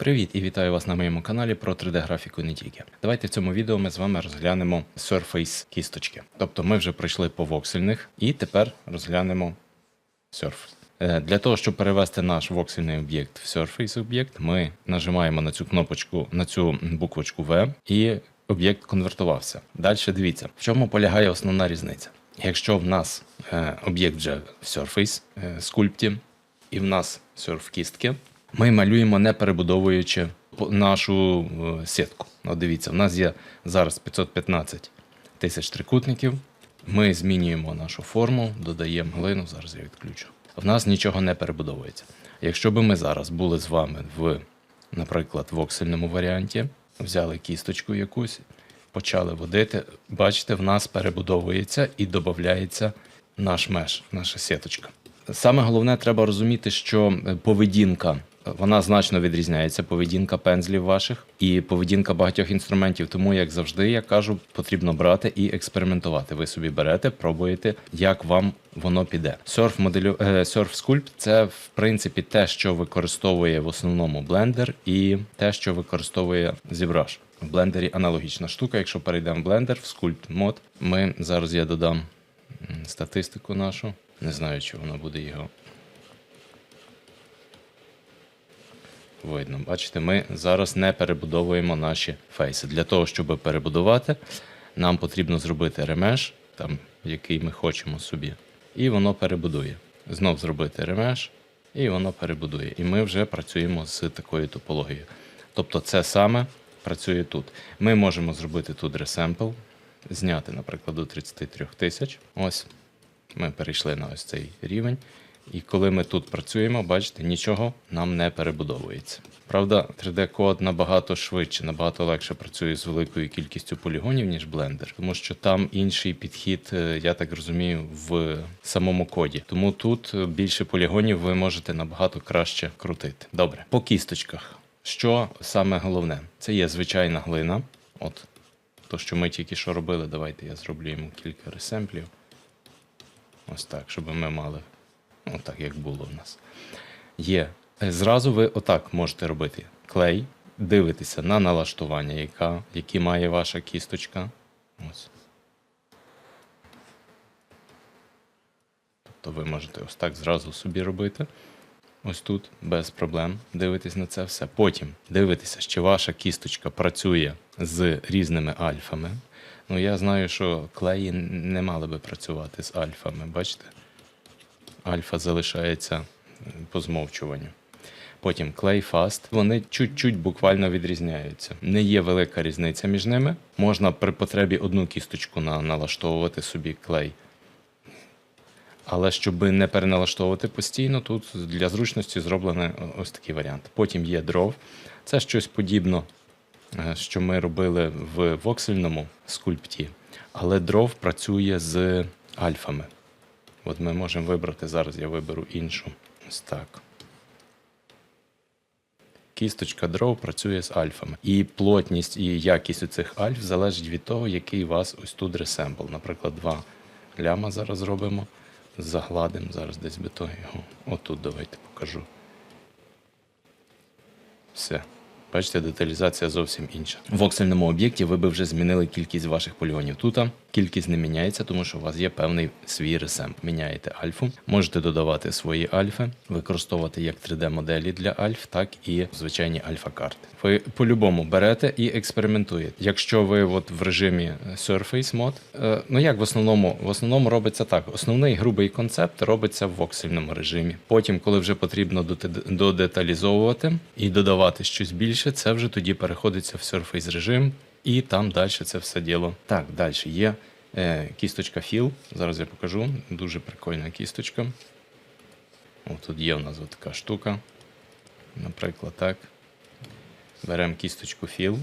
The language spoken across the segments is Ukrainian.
Привіт і вітаю вас на моєму каналі про 3D-графіку не тільки. Давайте в цьому відео ми з вами розглянемо Surface кісточки. Тобто ми вже пройшли по воксельних і тепер розглянемо Surface. Е, Для того, щоб перевести наш воксельний об'єкт в Surface об'єкт, ми нажимаємо на цю кнопочку, на цю буквочку V і об'єкт конвертувався. Далі дивіться, в чому полягає основна різниця. Якщо в нас е, об'єкт вже в Surface е, скульпті, і в нас серф кістки, ми малюємо не перебудовуючи нашу е, сітку. От дивіться, в нас є зараз 515 тисяч трикутників. Ми змінюємо нашу форму, додаємо глину. Зараз я відключу. В нас нічого не перебудовується. Якщо би ми зараз були з вами в, наприклад, воксельному варіанті, взяли кісточку якусь, почали водити, бачите, в нас перебудовується і додається наш меш, наша сіточка. Саме головне, треба розуміти, що е, поведінка вона значно відрізняється, поведінка пензлів ваших і поведінка багатьох інструментів. Тому, як завжди, я кажу, потрібно брати і експериментувати. Ви собі берете, пробуєте, як вам воно піде. Surf моделю Surf Sculpt – це в принципі те, що використовує в основному Blender, і те, що використовує ZBrush. В блендері аналогічна штука. Якщо перейдемо в Blender, в Sculpt мод, ми зараз я додам статистику нашу. Не знаю, чи воно буде його. Видно, бачите, ми зараз не перебудовуємо наші фейси. Для того, щоб перебудувати, нам потрібно зробити ремеш, там, який ми хочемо собі. І воно перебудує. Знов зробити ремеш, і воно перебудує. І ми вже працюємо з такою топологією. Тобто, це саме працює тут. Ми можемо зробити тут ресемпл, зняти, наприклад, до 33 тисяч. Ось ми перейшли на ось цей рівень. І коли ми тут працюємо, бачите, нічого нам не перебудовується. Правда, 3D-код набагато швидше, набагато легше працює з великою кількістю полігонів, ніж Blender, тому що там інший підхід, е, я так розумію, в самому коді. Тому тут е, більше полігонів ви можете набагато краще крутити. Добре, по кісточках. Що саме головне? Це є звичайна глина. От то, що ми тільки що робили, давайте я зроблю йому кілька ресемплів. Ось так, щоб ми мали отак, як було в нас. Є. Е, Зразу ви отак можете робити клей, дивитися на налаштування, яка, які має ваша кісточка. Ось. Тобто ви можете ось так зразу собі робити. Ось тут без проблем дивитись на це все. Потім дивитися, чи ваша кісточка працює з різними альфами. Ну, я знаю, що клеї не мали би працювати з альфами, бачите? Альфа залишається е, по змовчуванню. Потім Fast. Вони чуть-чуть буквально відрізняються. Не є велика різниця між ними. Можна при потребі одну кісточку на, налаштовувати собі клей. Але щоб не переналаштовувати постійно, тут для зручності зроблений ось такий варіант. Потім є дров. Це щось подібне, е, що ми робили в воксельному скульпті. Але дров працює з альфами. От ми можемо вибрати зараз, я виберу іншу. Ось так. Кісточка дров працює з альфами. І плотність і якість у цих альф залежить від того, який у вас ось тут ресембл. Наприклад, два ляма зараз зробимо. Загладимо зараз десь би то його. Отут давайте покажу. Все. Бачите, деталізація зовсім інша. В воксельному об'єкті ви би вже змінили кількість ваших полігонів. Тут кількість не міняється, тому що у вас є певний свій ресемп. Міняєте альфу, можете додавати свої альфи, використовувати як 3D-моделі для альф, так і звичайні альфа-карти. Ви по-любому берете і експериментуєте. Якщо ви от в режимі Surface мод, е, ну як в основному, в основному робиться так. Основний грубий концепт робиться в воксельному режимі. Потім, коли вже потрібно додеталізовувати і додавати щось більше, це вже тоді переходиться в Surface режим, і там далі це все діло. Так, далі є е, кісточка Fill. Зараз я покажу. Дуже прикольна кісточка. Тут є у нас така штука. Наприклад, так. Беремо кісточку Fill.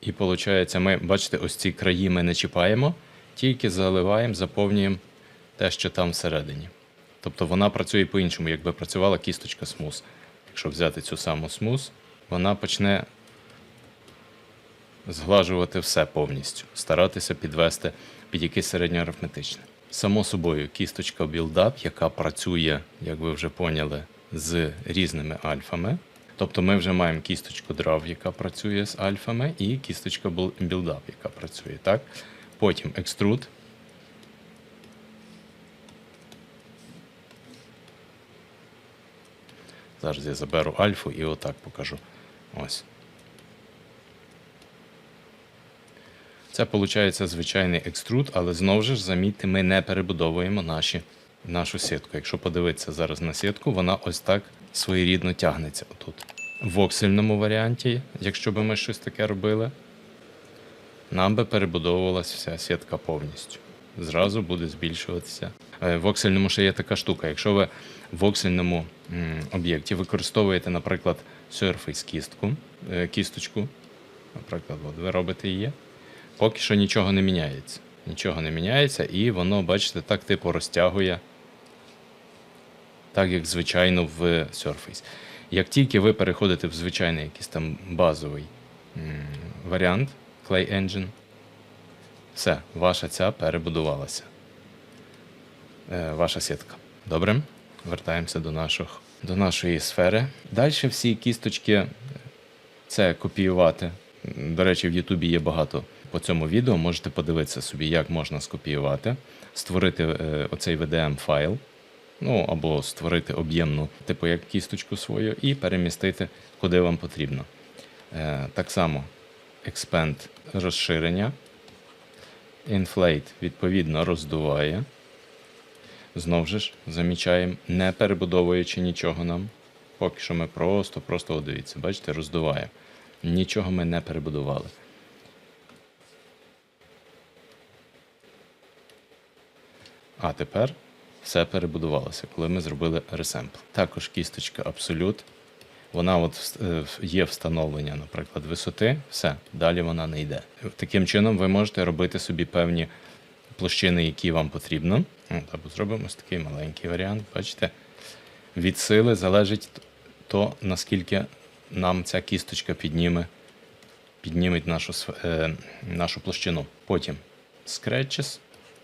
І виходить, ми, бачите, ось ці краї ми не чіпаємо, тільки заливаємо, заповнюємо те, що там всередині. Тобто вона працює по-іншому, якби працювала кісточка смуз. Якщо взяти цю саму смуз, вона почне зглажувати все повністю, старатися підвести під якесь середньоарифметичне. Само собою, кісточка Build Up, яка працює, як ви вже поняли, з різними альфами. Тобто ми вже маємо кісточку DRAW, яка працює з альфами, і кісточка Build- BuildUp, яка працює. Так? Потім Extrude. Зараз я заберу альфу і отак покажу. Ось. Це виходить звичайний екструд, але знову ж замітьте, ми не перебудовуємо наші, нашу сітку. Якщо подивитися зараз на сітку, вона ось так своєрідно тягнеться отут. В воксельному варіанті, якщо б ми щось таке робили, нам би перебудовувалася вся сітка повністю. Зразу буде збільшуватися. Е, В воксельному ще є така штука. Якщо ви в воксельному об'єкті використовуєте, наприклад, Surface кістку, е, кісточку, наприклад, от ви робите її, поки що нічого не міняється. Нічого не міняється, і воно, бачите, так типу розтягує, так як звичайно в Surface. Як тільки ви переходите в звичайний якийсь там базовий варіант Clay Engine, все, ваша ця перебудувалася. Е, ваша сітка. Добре? Вертаємося до, наших, до нашої сфери. Далі всі кісточки це копіювати. До речі, в Ютубі є багато по цьому відео. Можете подивитися собі, як можна скопіювати, створити е, оцей VDM файл, ну або створити об'ємну, типу як кісточку свою, і перемістити куди вам потрібно. Е, так само expand розширення. Inflate, відповідно, роздуває. Знову ж замічаємо, не перебудовуючи нічого нам. Поки що ми просто, просто дивіться, бачите, роздуває. Нічого ми не перебудували. А тепер все перебудувалося, коли ми зробили ресемпл. Також кісточка Absolute. Вона от е, є встановлення, наприклад, висоти, все, далі вона не йде. Таким чином, ви можете робити собі певні площини, які вам потрібно. Або зробимо ось такий маленький варіант. Бачите, від сили залежить то, наскільки нам ця кісточка підніме, підніметь нашу, е, нашу площину. Потім Scratches,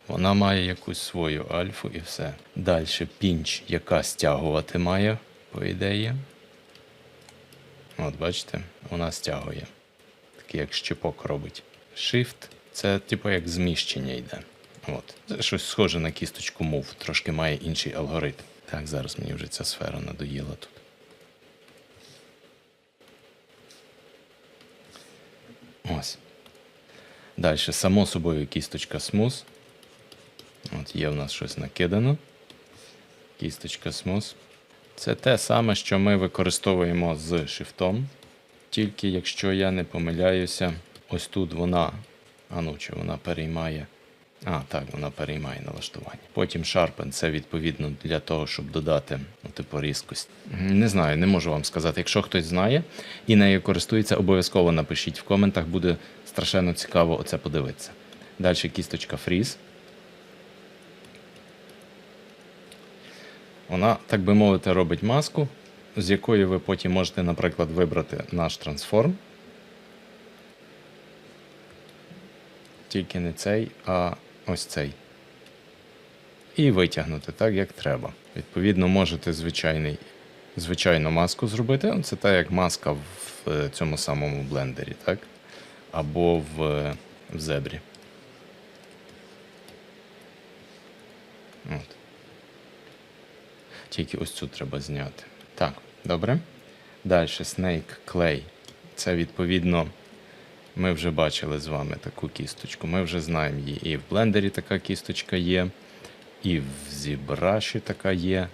вона має якусь свою альфу і все. Далі пінч, яка стягувати має, по ідеї. От, бачите, вона стягує. Такий як щепок робить. Shift це типу як зміщення йде. От. Це щось схоже на кісточку Move, трошки має інший алгоритм. Так, зараз мені вже ця сфера надоїла тут. Ось. Далі, само собою, кісточка Smooth. От є в нас щось накидано. Кісточка Smooth. Це те саме, що ми використовуємо з шифтом. Тільки якщо я не помиляюся, ось тут вона. А ну, чи вона переймає. А, так, вона переймає налаштування. Потім Sharpen це відповідно для того, щоб додати ну, типу різкость. Не знаю, не можу вам сказати. Якщо хтось знає і нею користується, обов'язково напишіть в коментах, буде страшенно цікаво оце подивитися. Далі кісточка Freeze. Вона, так би мовити, робить маску, з якої ви потім можете, наприклад, вибрати наш трансформ. Тільки не цей, а ось цей. І витягнути так, як треба. Відповідно, можете звичайний, звичайну маску зробити. Це так, як маска в цьому самому блендері, так? Або в, в зебрі. От. Тільки ось цю треба зняти. Так, добре. Далі Snake Clay. Це відповідно. Ми вже бачили з вами таку кісточку. Ми вже знаємо її. І в блендері така кісточка є, і в зібраші така є.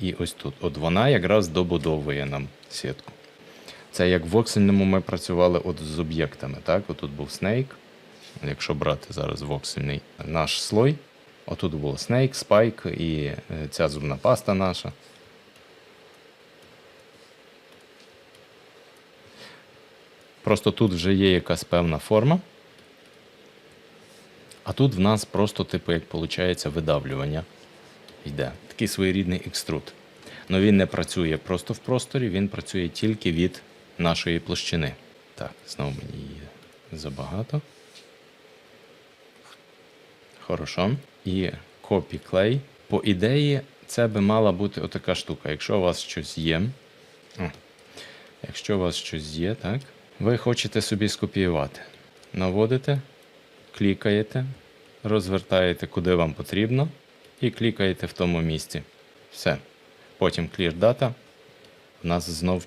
І ось тут. От вона якраз добудовує нам сітку. Це як в воксельному ми працювали от з об'єктами. Так? Отут був Snake. Якщо брати зараз воксельний наш слой, отут був Snake, Spike і е, ця зубна паста наша. Просто тут вже є якась певна форма. А тут в нас просто, типу, як виходить, видавлювання йде. Такий своєрідний екструд. Але він не працює просто в просторі, він працює тільки від нашої площини. Так, знову мені її забагато. Хорошо. І Clay. По ідеї, це би мала бути отака штука. Якщо у вас щось є. О, якщо у вас щось є, так, ви хочете собі скопіювати. Наводите, клікаєте, розвертаєте куди вам потрібно, і клікаєте в тому місці. Все. Потім Clear Data. У нас знов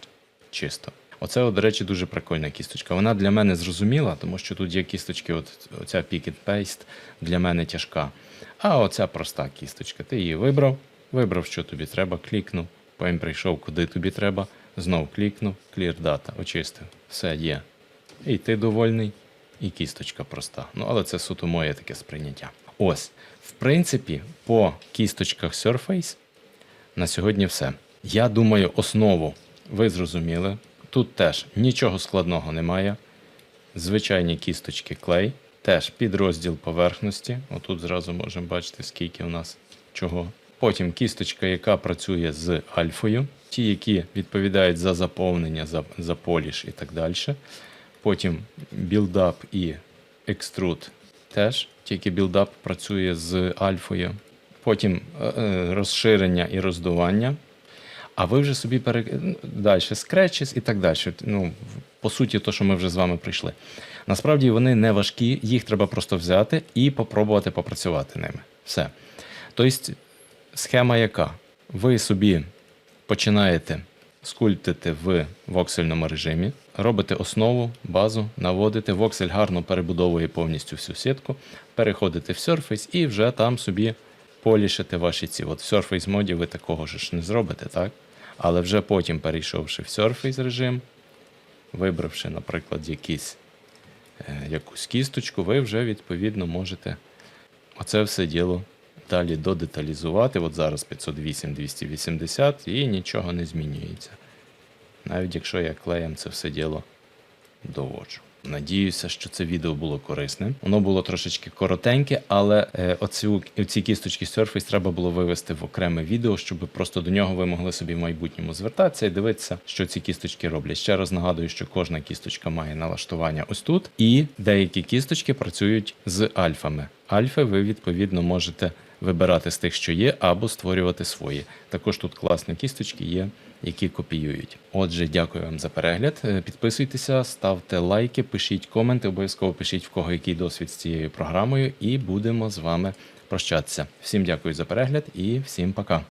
чисто. Оце, от, до речі, дуже прикольна кісточка. Вона для мене зрозуміла, тому що тут є кісточки, от оця Pick and Paste для мене тяжка. А оця проста кісточка. Ти її вибрав, вибрав, що тобі треба, клікнув, потім прийшов, куди тобі треба, знов клікнув, Clear Data, очистив. Все є. І ти довольний, і кісточка проста. Ну, але це суто моє таке сприйняття. Ось, в принципі, по кісточках Surface на сьогодні все. Я думаю, основу ви зрозуміли. Тут теж нічого складного немає. Звичайні кісточки клей, теж підрозділ поверхності. Отут зразу можемо бачити, скільки у нас чого. Потім кісточка, яка працює з альфою, ті, які відповідають за заповнення, за, за поліш і так далі. Потім білдап і екструд теж, тільки білдап працює з альфою. Потім е, е, розширення і роздування. А ви вже собі пере... далі скретчес і так далі. Ну, по суті, то, що ми вже з вами прийшли. Насправді вони не важкі, їх треба просто взяти і попробувати попрацювати ними. Все. Тобто, схема яка? Ви собі починаєте скульптити в воксельному режимі, робите основу, базу, наводите, воксель гарно перебудовує повністю всю сітку, переходите в Surface і вже там собі полішите ваші ці. От в Surface моді ви такого ж не зробите, так? Але вже потім, перейшовши в Surface режим, вибравши, наприклад, якийсь, е, якусь кісточку, ви вже відповідно можете оце все діло далі додеталізувати. От зараз 508 280 і нічого не змінюється. Навіть якщо я клеєм це все діло доводжу. Надіюся, що це відео було корисним. Воно було трошечки коротеньке, але е, оцю, оці кісточки Surface треба було вивести в окреме відео, щоб просто до нього ви могли собі в майбутньому звертатися і дивитися, що ці кісточки роблять. Ще раз нагадую, що кожна кісточка має налаштування ось тут, і деякі кісточки працюють з альфами. Альфи ви відповідно можете вибирати з тих, що є, або створювати свої. Також тут класні кісточки є, які копіюють. Отже, дякую вам за перегляд. Е, Підписуйтеся, ставте лайки, пишіть коменти, обов'язково пишіть в кого який досвід з цією програмою, і будемо з вами прощатися. Всім дякую за перегляд і всім пока.